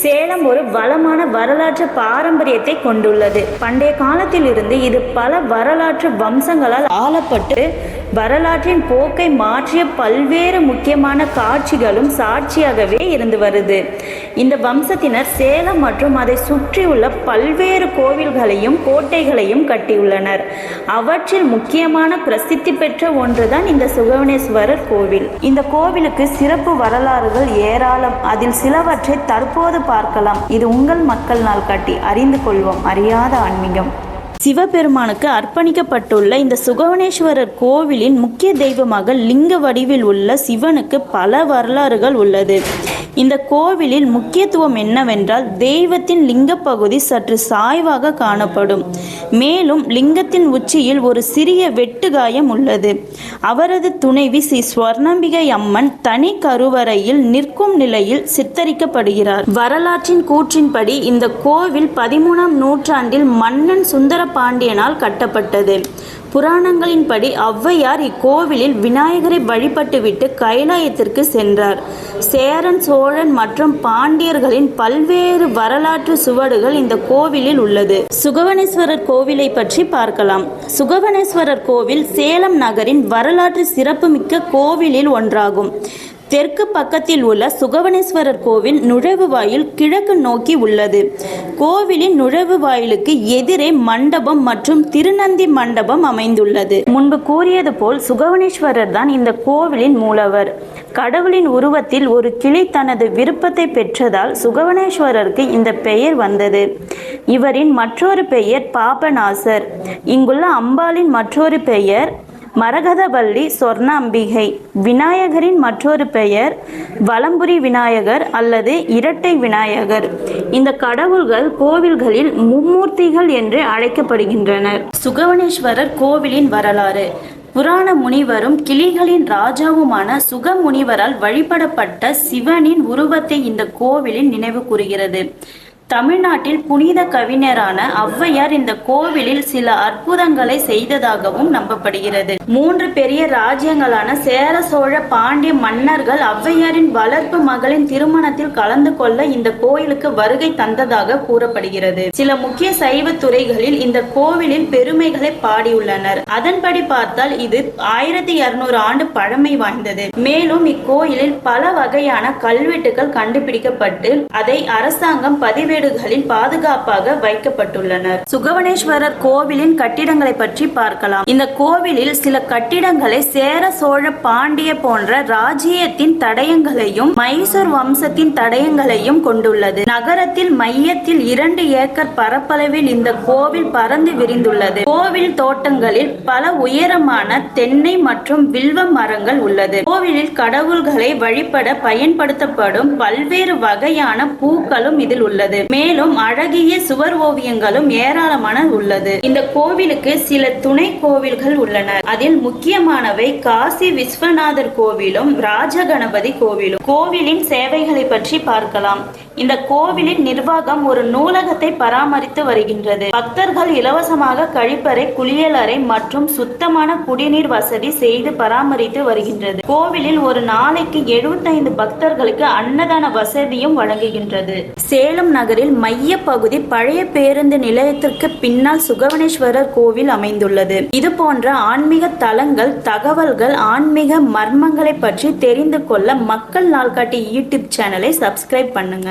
சேலம் ஒரு வளமான வரலாற்று பாரம்பரியத்தை கொண்டுள்ளது. பண்டைய காலத்திலிருந்து இது பல வரலாற்று வம்சங்களால் ஆளப்பட்டு வரலாற்றின் போக்கை மாற்றிய பல்வேறு முக்கியமான காட்சிகளும் சாட்சியாகவே இருந்து வருது. இந்த வம்சத்தினர் சேலம் மற்றும் அதை சுற்றியுள்ள பல்வேறு கோவில்களையும் கோட்டைகளையும் கட்டியுள்ளனர். அவற்றில் முக்கியமான பிரசித்தி பெற்ற ஒன்றுதான் இந்த சுகவனேஸ்வரர் கோவில். இந்த கோவிலுக்கு சிறப்பு வரலாறுகள் ஏராளம். அதில் சிலவற்றை தற்போது பார்க்கலாம். இது உங்கள் மக்கள் நாள் காட்டி அறிந்து கொள்வோம். அறியாத ஆன்மீகம். சிவபெருமானுக்கு அர்ப்பணிக்கப்பட்டுள்ள இந்த சுகவனேஸ்வரர் கோவிலின் முக்கிய தெய்வமாக லிங்க வடிவில் உள்ள சிவனுக்கு பல வரலாறுகள் உள்ளது. இந்த கோவிலில் முக்கியத்துவம் என்னவென்றால் தெய்வத்தின் லிங்க பகுதி சற்று சாய்வாக காணப்படும். மேலும் லிங்கத்தின் உச்சியில் ஒரு சிறிய வெட்டு காயம் உள்ளது. அவரது துணைவி ஸ்ரீ ஸ்வர்ணம்பிகை அம்மன் தனி கருவறையில் நிற்கும் நிலையில் சித்தரிக்கப்படுகிறார். வரலாற்றின் கூற்றின்படி இந்த கோவில் பதிமூணாம் நூற்றாண்டில் மன்னன் சுந்தர பாண்டியனால் கட்டப்பட்டது. புராணங்களின்படி ஔவையார் இக்கோவிலில் விநாயகரை வழிபட்டுவிட்டு கைலாயத்திற்கு சென்றார். சேரன் சோழன் மற்றும் பாண்டியர்களின் பல்வேறு வரலாற்று சுவடுகள் இந்த கோவிலில் உள்ளது. சுகவனேஸ்வரர் கோவிலை பற்றி பார்க்கலாம். சுகவனேஸ்வரர் கோவில் சேலம் நகரின் வரலாற்று சிறப்புமிக்க கோவிலில் ஒன்றாகும். தெற்கு பக்கத்தில் உள்ள சுகவனேஸ்வரர் கோவில் நுழைவு வாயில் கிழக்கு நோக்கி உள்ளது. கோவிலின் நுழைவு வாயிலுக்கு எதிரே மண்டபம் மற்றும் திருநந்தி மண்டபம் அமைந்துள்ளது. முன்பு கூறியது போல் சுகவனேஸ்வரர் தான் இந்த கோவிலின் மூலவர். கடவுளின் உருவத்தில் ஒரு கிளி தனது விருப்பத்தை பெற்றதால் சுகவனேஸ்வரருக்கு இந்த பெயர் வந்தது. இவரின் மற்றொரு பெயர் பாபநாசர். இங்குள்ள அம்பாளின் மற்றொரு பெயர் மரகதவல்லி சொர்ணாம்பிகை. விநாயகரின் மற்றொரு பெயர் வலம்புரி விநாயகர் அல்லது இரட்டை விநாயகர். இந்த கடவுள்கள் கோவில்களில் மும்மூர்த்திகள் என்று அழைக்கப்படுகின்றனர். சுகவனேஸ்வரர் கோவிலின் வரலாறு. புராண முனிவரும் கிளிகளின் ராஜாவுமான சுக முனிவரால் வழிபடப்பட்ட சிவனின் உருவத்தை இந்த கோவிலில் நினைவு கூறுகிறது. தமிழ்நாட்டில் புனித கவிஞரான ஔவையார் இந்த கோவிலில் சில அற்புதங்களை செய்ததாகவும் நம்பப்படுகிறது. மூன்று பெரிய ராஜ்யங்களான சேர சோழ பாண்டிய மன்னர்கள் ஔவையாரின் வளர்ப்பு மகளின் திருமணத்தில் கலந்து கொள்ள இந்த கோயிலுக்கு வருகை தந்ததாக கூறப்படுகிறது. சில முக்கிய சைவ துறைகளில் இந்த கோவிலின் பெருமைகளை பாடியுள்ளனர். அதன்படி பார்த்தால் இது ஆயிரத்தி இருநூறு ஆண்டு பழமை வாய்ந்தது. மேலும் இக்கோயிலில் பல வகையான கல்வெட்டுகள் கண்டுபிடிக்கப்பட்டு அதை அரசாங்கம் வீடுகளில் பாதுகாப்பாக வைக்கப்பட்டுள்ளனர். சுகவனேஸ்வரர் கோவிலின் கட்டிடங்களை பற்றி பார்க்கலாம். இந்த கோவிலில் சில கட்டிடங்களை சேர சோழ பாண்டிய போன்ற ராஜ்யத்தின் தடயங்களையும் மைசூர் வம்சத்தின் தடயங்களையும் கொண்டுள்ளது. நகரத்தில் மையத்தில் இரண்டு ஏக்கர் பரப்பளவில் இந்த கோவில் பறந்து விரிந்துள்ளது. கோவில் தோட்டங்களில் பல உயரமான தென்னை மற்றும் வில்வ மரங்கள் உள்ளது. கோவிலில் கடவுள்களை வழிபட பயன்படுத்தப்படும் பல்வேறு வகையான பூக்களும் இதில் உள்ளது. மேலும் அழகிய சுவர் ஓவியங்களும் ஏராளமான உள்ளது. இந்த கோவிலுக்கு சில துணை கோவில்கள் உள்ளன. அதில் முக்கியமானவை காசி விஸ்வநாதர் கோவிலும் ராஜகணபதி கோவிலும். கோவிலின் சேவைகளை பற்றி பார்க்கலாம். இந்த கோவிலின் நிர்வாகம் ஒரு நூலகத்தை பராமரித்து வருகின்றது. பக்தர்கள் இலவசமாக கழிப்பறை குளியலறை மற்றும் சுத்தமான குடிநீர் வசதி செய்து பராமரித்து வருகின்றது. கோவிலில் ஒரு நாளைக்கு 75 பக்தர்களுக்கு அன்னதான வசதியும் வழங்குகின்றது. சேலம் நகரில் மைய பகுதி பழைய பேருந்து நிலையத்திற்கு பின்னால் சுகவனேஸ்வரர் கோவில் அமைந்துள்ளது. இது போன்ற ஆன்மீக தலங்கள் தகவல்கள் ஆன்மீக மர்மங்களை பற்றி தெரிந்து கொள்ள மக்கள் நாள்காட்டி யூடியூப் சேனலை சப்ஸ்கிரைப் பண்ணுங்க.